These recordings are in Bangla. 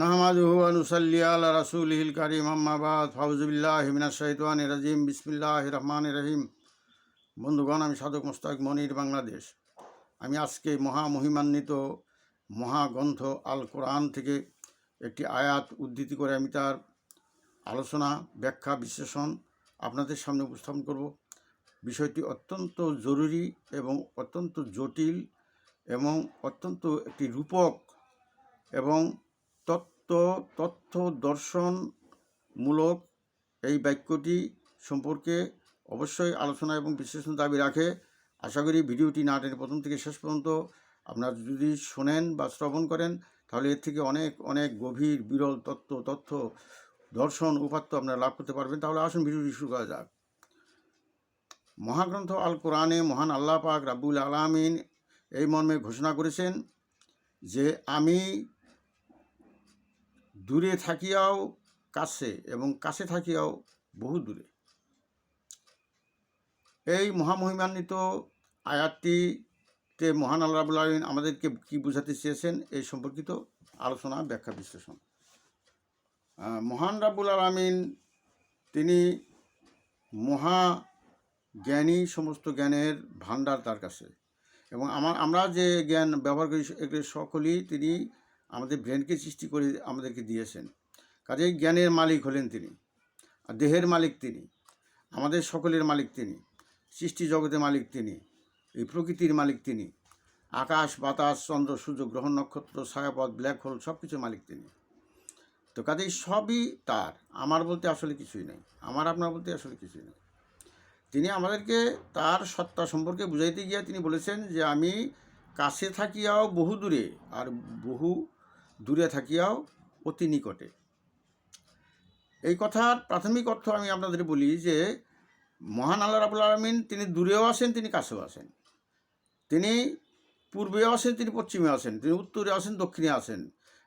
নাহমাদুহু আনুসাল্লি আলা রাসূলিহিল কারীম, আম্মা বাদ। ফাউজুবিল্লাহি মিনাশ শাইতানির রাজিম। বিসমিল্লাহির রহমানির রহিম। বন্ধুগণ, আমি সাধক মোস্তাক মনির বাংলাদেশ। আমি আজকে মহামহিমান্বিত মহাগ্রন্থ আল কোরআন থেকে একটি আয়াত উদ্ধৃতি করে আমি তার আলোচনা, ব্যাখ্যা, বিশ্লেষণ আপনাদের সামনে উপস্থাপন করব। বিষয়টি অত্যন্ত জরুরি এবং অত্যন্ত জটিল এবং অত্যন্ত একটি রূপক এবং তত্ত্ব, তথ্য দর্শনমূলক এই বাক্যটি সম্পর্কে অবশ্যই আলোচনা এবং বিশ্লেষণ দাবি রাখে। আশা করি ভিডিওটি না টেনে প্রথম থেকে শেষ পর্যন্ত আপনারা যদি শোনেন বা শ্রবণ করেন, তাহলে এর থেকে অনেক অনেক গভীর, বিরল তত্ত্ব, তথ্য দর্শন উপাত্ত আপনারা লাভ করতে পারবেন। তাহলে আসুন ভিডিওটি শুরু করা যাক। মহাগ্রন্থ আল কোরআনে মহান আল্লাহ পাক রাব্বুল আলামিন এই মর্মে ঘোষণা করেছেন যে, আমি দূরে থাকিয়াও কাছে এবং কাছে থাকিয়াও বহু দূরে। এই মহামহিমান্বিত আয়াতটিতে মহান আল্লাহ রাবুল আলমিন আমাদেরকে কী বোঝাতে চেয়েছেন এই সম্পর্কিত আলোচনা, ব্যাখ্যা, বিশ্লেষণ। মহান রাবুল আলমিন তিনি মহা জ্ঞানী, সমস্ত জ্ঞানের ভাণ্ডার তার কাছে। এবং আমার আমরা যে জ্ঞান ব্যবহার করি এগুলি সকলেই তিনি আমাদের ব্রেনকে সৃষ্টি করে আমাদেরকে দিয়েছেন। কাজেই জ্ঞানের মালিক হলেন তিনি, আর দেহের মালিক তিনি, আমাদের সকলের মালিক তিনি, সৃষ্টি জগতের মালিক তিনি, এই প্রকৃতির মালিক তিনি, আকাশ, বাতাস, চন্দ্র, সূর্য, গ্রহ, নক্ষত্র, ছায়াপথ ব্ল্যাক হোল সব কিছুর মালিক তিনি। তো কাজেই সবই তার, আমার বলতে আসলে কিছুই নেই, আমার আপনার বলতে আসলে কিছুই নেই। তিনি আমাদেরকে তার সত্তা সম্পর্কে বুঝাইতে গিয়ে তিনি বলেছেন যে আমি কাছে থাকিয়াও বহু দূরে আর বহু দূরে থাকিয়াও অতি নিকটে। এই কথার প্রাথমিক অর্থ আমি আপনাদের বলি যে, মহান আল্লাহ রাবুল আলমিন তিনি দূরেও আসেন তিনি কাছেও আসেন তিনি পূর্বেও আসেন তিনি পশ্চিমে আসেন তিনি উত্তরে আসেন দক্ষিণে আসেন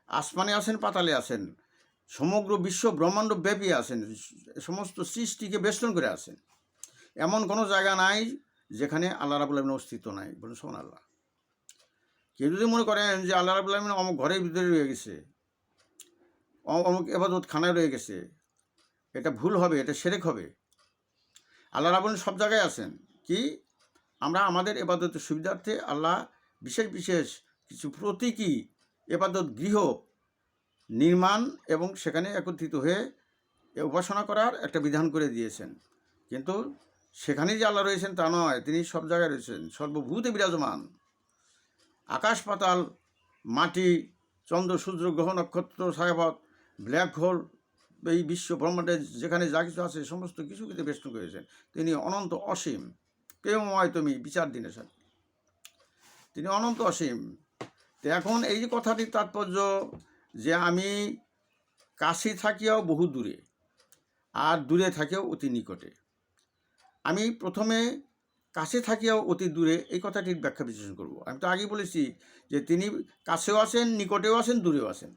আসমানে আসেন পাতালে আসেন সমগ্র বিশ্ব ব্রহ্মাণ্ড ব্যাপী আসেন সমস্ত সৃষ্টিকে বেষ্টন করে আসেন এমন কোনো জায়গা নাই যেখানে আল্লাহ রাবুল আলমিন অস্তিত্ব নাই। বলুন শোন আল্লাহ কেউ যদি মনে করেন যে আল্লাহ রাবুল আলমিন অমুক ঘরের ভিতরে রয়ে গেছে, অমুক এবাদত খানায় রয়ে গেছে, এটা ভুল হবে, এটা সেরেক হবে। আল্লাহ রাবুল সব জায়গায় আছেন। কি? আমরা আমাদের এবাদতের সুবিধার্থে আল্লাহ বিশেষ বিশেষ কিছু প্রতীকী এবাদত গৃহ নির্মাণ এবং সেখানে একত্রিত হয়ে উপাসনা করার একটা বিধান করে দিয়েছেন। কিন্তু সেখানেই যে আল্লাহ রয়েছেন তা নয়, তিনি সব জায়গায় রয়েছেন। সর্বভূতে বিরাজমান। আকাশ পাতাল, মাটি, চন্দ্র, সূর্য, গ্রহ, নক্ষত্র ছায়াপথ ব্ল্যাক হোল, এই বিশ্ব ব্রহ্মাণ্ডে যেখানে যা কিছু আছে, সমস্ত কিছু কিছু বেষ্টন করেছেন। তিনি অনন্ত অসীম। প্রেমময় তুমি, বিচার দিনের সাথে তিনি অনন্ত অসীম। তো এখন এই যে কথাটির তাৎপর্য যে আমি কাশি থাকিয়াও বহু দূরে, আর দূরে থাকিও অতি নিকটে। আমি প্রথমে কাছে থাকিয়াও অতি দূরে এই কথাটির ব্যাখ্যা বিশ্লেষণ করব। আমি তো আগে বলেছি যে তিনি কাছেও আসেন, নিকটেও আসেন, দূরেও আসেন।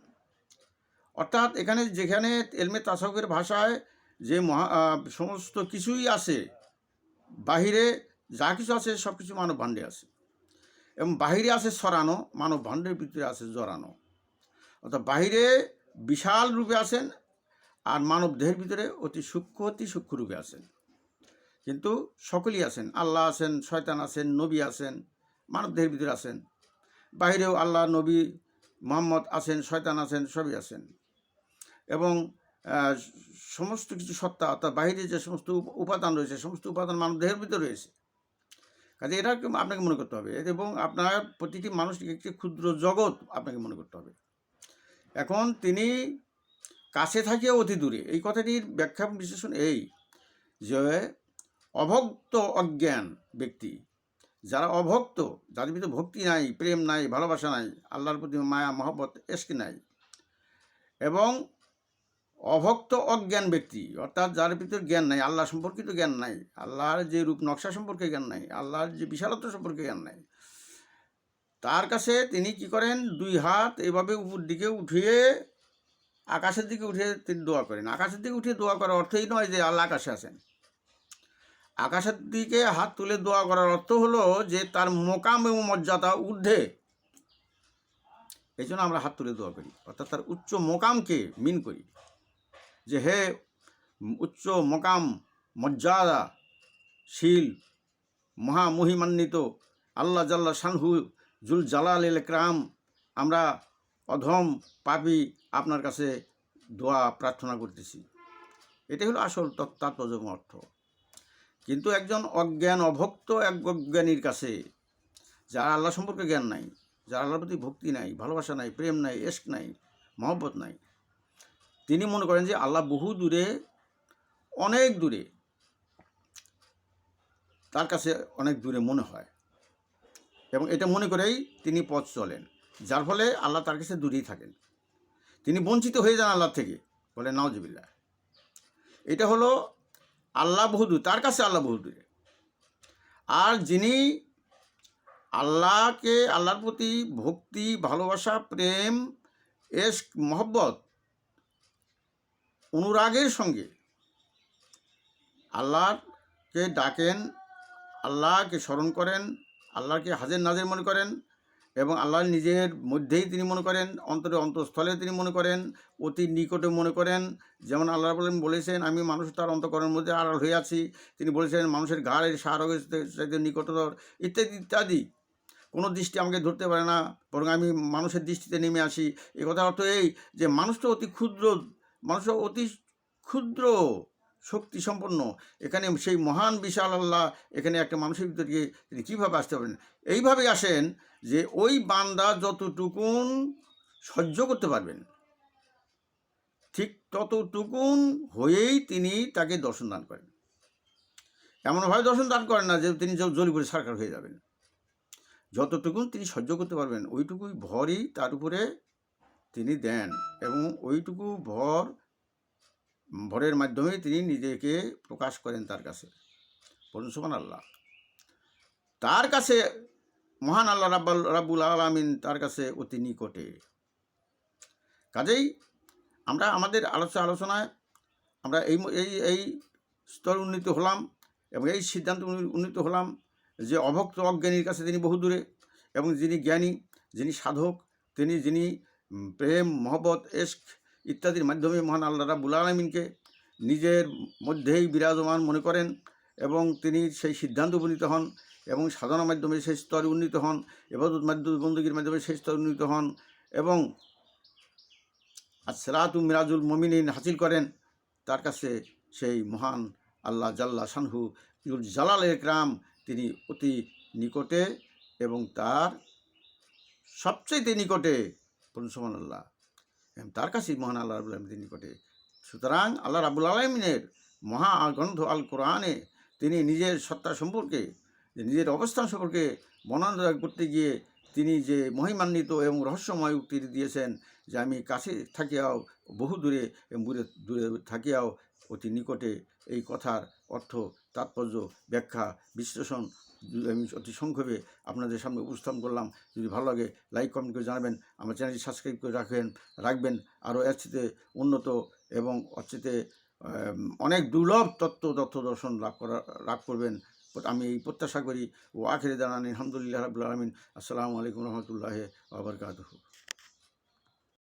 অর্থাৎ এখানে যেখানে এলমে তাসাউকের ভাষায় যে মহা সমস্ত কিছুই আছে, বাহিরে যা কিছু আছে সব কিছু মানব ভাণ্ডে আছে। এবং বাহিরে আছে সরানো মানব ভাণ্ডের ভিতরে আছে জড়ানো। অর্থাৎ বাহিরে বিশাল রূপে আছেন আর মানব দেহের ভিতরে অতি সূক্ষ্ম অতি সূক্ষ্ম রূপে আছেন কিন্তু সকলেই আছেন। আল্লাহ আছেন, শয়তান আছেন, নবী আছেন মানব দেহের ভিতরে আছেন। বাহিরেও আল্লাহ, নবী, মোহাম্মদ আছেন, শয়তান আছেন, সবই আছেন। এবং সমস্ত কিছু সত্তা, অর্থাৎ বাহিরে যে সমস্ত উপ- উপাদান রয়েছে, সমস্ত উপাদান মানব দেহের ভিতরে রয়েছে। কাজে এটা আপনাকে মনে করতে হবে। এবং আপনার প্রতিটি মানুষকে একটি ক্ষুদ্র জগৎ আপনাকে মনে করতে হবে। এখন তিনি কাছে থাকিও অতি দূরে। এই কথাটির ব্যাখ্যা বিশ্লেষণ এই যে অভক্ত অজ্ঞান ব্যক্তি। যারা অভক্ত যাদের ভিতরে ভক্তি নাই, প্রেম নাই, ভালোবাসা নাই, আল্লাহর প্রতি মায়া, মহব্বত, এসকে নাই। এবং অভক্ত অজ্ঞান ব্যক্তি, অর্থাৎ যার ভিতরে জ্ঞান নাই, আল্লাহ সম্পর্কিত জ্ঞান নাই, আল্লাহর যে রূপ নকশা সম্পর্কে জ্ঞান নাই, আল্লাহর যে বিশালত্ব সম্পর্কে জ্ঞান নাই। তার কাছে তিনি কি করেন? দুই হাত এভাবে উপর দিকে উঠিয়ে, আকাশের দিকে উঠে তিনি দোয়া করেন। আকাশের দিকে উঠে দোয়া করার অর্থই নয় যে আল্লাহ আকাশে আছেন। আকাশের দিকে হাত তুলে দোয়া করার অর্থ হলো যে তার মোকাম এবং মর্যাদা ঊর্ধ্বে। এই জন্য আমরা হাত তুলে দোয়া করি। অর্থাৎ তার উচ্চ মোকামকে মিন করি। যে হে উচ্চ মোকাম, মর্যাদা, শীল, মহামহিমান্বিত, আল্লাহ জাল্লা শানহু, জুল জালাল একরাম আমরা অধম পাপি আপনার কাছে দোয়া প্রার্থনা করতেছি। এটাই হলো আসল তৎ- তাৎপর্য অর্থ। কিন্তু একজন অজ্ঞান অভক্ত এক অজ্ঞানীর কাছে, যার আল্লাহ সম্পর্কে জ্ঞান নাই, যার আল্লাহর প্রতি ভক্তি নাই, ভালোবাসা নাই, প্রেম নাই এস্ক নাই, মহব্বত নাই, তিনি মনে করেন যে আল্লাহ বহু দূরে, অনেক দূরে, তার কাছে অনেক দূরে মনে হয়। এবং এটা মনে করেই তিনি পথ চলেন, যার ফলে আল্লাহ তার কাছে দূরেই থাকেন। তিনি বঞ্চিত হয়ে যান আল্লাহ থেকে, বলে নওয়াজবিল্লা এটা হলো আল্লাহ বহুদূর, তার কাছে আল্লাহ বহুদূরে। আর যিনি আল্লাহকে, আল্লাহর প্রতি ভক্তি, ভালোবাসা, প্রেম এস্ক মহব্বত, অনুরাগের সঙ্গে আল্লাহকে ডাকেন, আল্লাহকে স্মরণ করেন, আল্লাহকে হাজের নাজের মনে করেন এবং আল্লাহ নিজের মধ্যেই তিনি মনে করেন, অন্তরে অন্তঃস্থলে তিনি মনে করেন, অতি নিকটে মনে করেন। যেমন আল্লাহ বলেন বলেছেন, আমি মানুষ তার অন্তকরণের মধ্যে আড়াল হয়ে আছি। তিনি বলেছেন, মানুষের ঘাড়ের সার হয়েছে নিকটতর। ইত্যাদি ইত্যাদি। কোনো দৃষ্টি আমাকে ধরতে পারে না, বরং আমি মানুষের দৃষ্টিতে নেমে আসি। এ কথার অর্থ এই যে, মানুষ তো অতি ক্ষুদ্র, মানুষ অতি ক্ষুদ্র। শক্তি সম্পন্ন এখানে সেই মহান বিশাল আল্লাহ এখানে একটা মানুষের ভিতরে তিনি কীভাবে আসতে পারেন এইভাবে আসেন যে ওই বান্দা যতটুকুন সহ্য করতে পারবেন, ঠিক ততটুকুন হয়েই তিনি তাকে দর্শন দান করেন। এমনভাবে দর্শন দান করেন না যে তিনি জলি করে সরকার হয়ে যাবেন। যতটুকুন তিনি সহ্য করতে পারবেন, ওইটুকুই ভরই তার উপরে তিনি দেন এবং ওইটুকু ভর ভরের মাধ্যমে তিনি নিজেকে প্রকাশ করেন তার কাছে। বলুন আল্লাহ তার কাছে মহান আল্লাহ রাব্বাল, রাব্বুল আলমিন তার কাছে অতি নিকটে। কাজেই আমরা আমাদের আলোচনা আলোচনায় আমরা এই এই এই স্তর উন্নীত হলাম এবং এই সিদ্ধান্ত উন্নীত হলাম যে অভক্ত অজ্ঞানীর কাছে তিনি বহু দূরে এবং যিনি জ্ঞানী, যিনি সাধক, তিনি, যিনি প্রেম, মহব্বত এস্ক ইত্যাদির মাধ্যমে মহান আল্লাহ রাবুল আলমিনকে নিজের মধ্যেই বিরাজমান মনে করেন এবং তিনি সেই সিদ্ধান্ত উপনীত হন এবং সাধনার মাধ্যমে সেই স্তরে উন্নীত হন এবাদত মাধ্যমে বন্দুকির মাধ্যমে সেই স্তরে উন্নীত হন এবং আসরাতু মিরাজুল মমিনিন হাসিল করেন। তার কাছে সেই মহান আল্লাহ জাল্লা ইউল জালাল একরাম তিনি অতি নিকটে এবং তার সবচেয়ে নিকটে পরশুমান আল্লাহ তার কাছেই মহান আল্লাহ রাবুল আলমীর নিকটে। সুতরাং আল্লাহ রাবুল আলমিনের মহা গ্রন্থ আল কোরআনে তিনি নিজের সত্তা সম্পর্কে নিজের অবস্থান সম্পর্কে বর্ণনা করতে গিয়ে তিনি যে মহিমান্বিত এবং রহস্যময় উক্তি দিয়েছেন যে আমি কাছে থাকিয়াও, বহু দূরে দূরে দূরে থাকিয়াও অতি নিকটে এই কথার অর্থ, তাৎপর্য, ব্যাখ্যা, বিশ্লেষণ আমি অতি সংক্ষেপে আপনাদের সামনে উপস্থাপন করলাম, যদি ভালো লাগে লাইক কমেন্ট করে জানাবেন, আমার চ্যানেলটি সাবস্ক্রাইব করে রাখবেন রাখবেন। আরও এর চেয়ে উন্নত এবং ওর অনেক দুর্লভ তত্ত্ব তথ্য দর্শন লাভ করা, লাভ করবেন। আমি এই প্রত্যাশা করি ও আখেরে জানান আলহামদুলিল্লাহ রাবুল আলমিন। আসসালামু আলাইকুম রহমতুল্লাহ আবরকাতহ